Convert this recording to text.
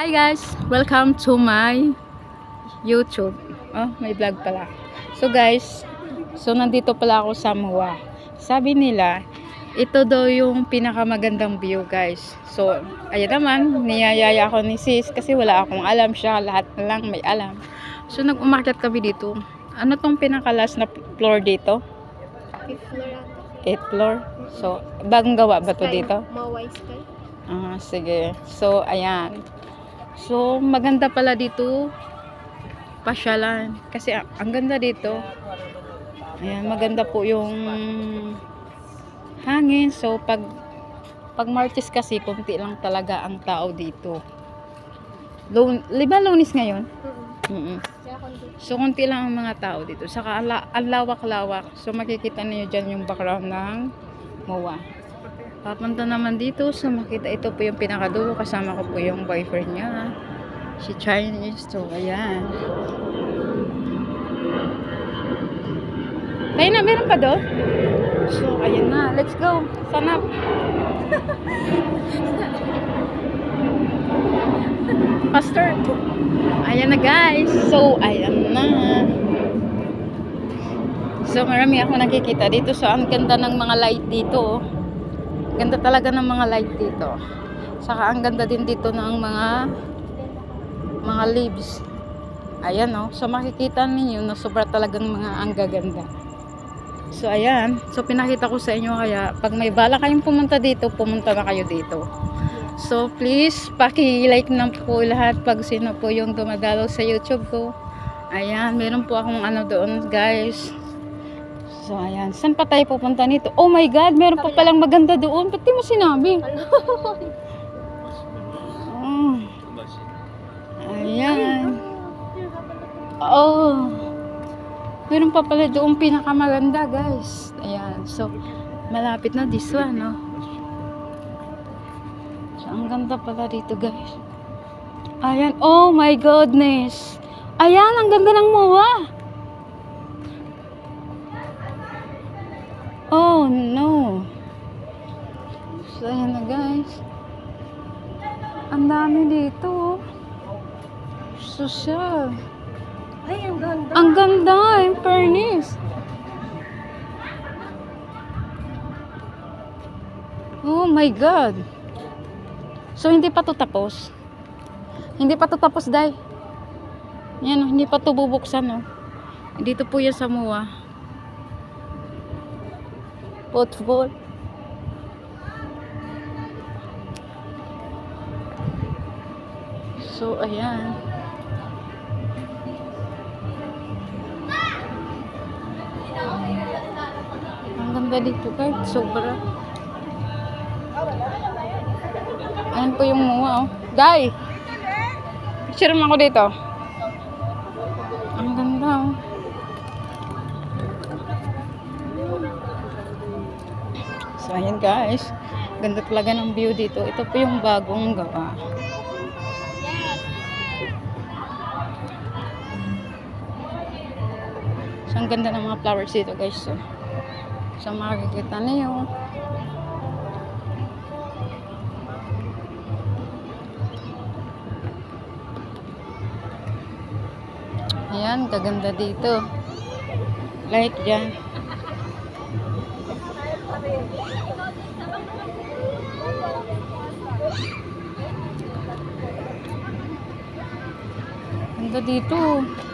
Hi guys! Welcome to my YouTube. Oh, may vlog pala. So guys, so nandito pala ako sa Muwa. Sabi nila, ito daw yung pinakamagandang view guys. So, ayan naman, niyayaya ako ni sis kasi wala akong alam siya. Lahat na lang may alam. So, nag-umakyat kami dito. Ano tong pinakalas na floor dito? Fifth floor ata. 8th floor. So, bagong gawa ba to dito? Mawai Sky. Ah, sige. So, ayan. So, maganda pala dito pasyalan. Kasi ang, ganda dito. Ayan, maganda po yung hangin. So, pag pag Martes kasi, kunti lang talaga ang tao dito. Lun, liba lunis ngayon? Mm kundi. So, kunti lang ang mga tao dito. Saka, ang lawak-lawak. So, makikita niyo dyan yung background ng MOA. Papunta naman dito. So, makita ito po yung pinakadulo. Kasama ko po yung boyfriend niya. Si Chinese. So, ayan. Tayo na, meron pa doon? So, ayan na. Let's go. Sanap. Faster. Ayan na guys. So, ayan na. So, marami ako nakikita dito. So, ang ganda ng mga light dito. oh. Ganda talaga ng mga light dito. Saka, ang ganda din dito ng mga mga leaves. Ayan, oh. So, makikita ninyo na sobra talagang mga ang gaganda. So, ayan. So, pinakita ko sa inyo kaya pag may bala kayong pumunta dito, pumunta na kayo dito. So, please, paki-like na po lahat pag sino po yung dumadalo sa YouTube ko. Ayan, meron po akong ano doon, guys. So, ayan. Saan pa tayo pupunta nito? Oh my God, meron pa palang maganda doon. Ba't di mo sinabi? Oh. Ayan. Oh. Meron pa pala doon pinakamaganda, guys. Ayan. So, malapit na this one, no? So, ang ganda pala dito, guys. Ayan. Oh my goodness. Ayan, ang ganda ng MOA. Oh, no. So, ayan na, guys. Ang dami dito, oh. Social. Ay, ang ganda. Ang ganda, in fairness. Oh my God. So, hindi pa to tapos. Hindi pa to tapos, Day. Yan, oh, hindi pa to bubuksan, oh. Dito po yan sa MUA. Football. So, ayan. Ang ganda dito guys, sobra. Ayan po yung muwa oh. Guy! Picture mo ako dito. Ayan guys. Ganda talaga ng view dito. Ito po yung bagong gawa. So, ang ganda ng mga flowers dito guys. So, so makikita niyo. Ayan, kaganda dito. Like dyan. Ganda dito.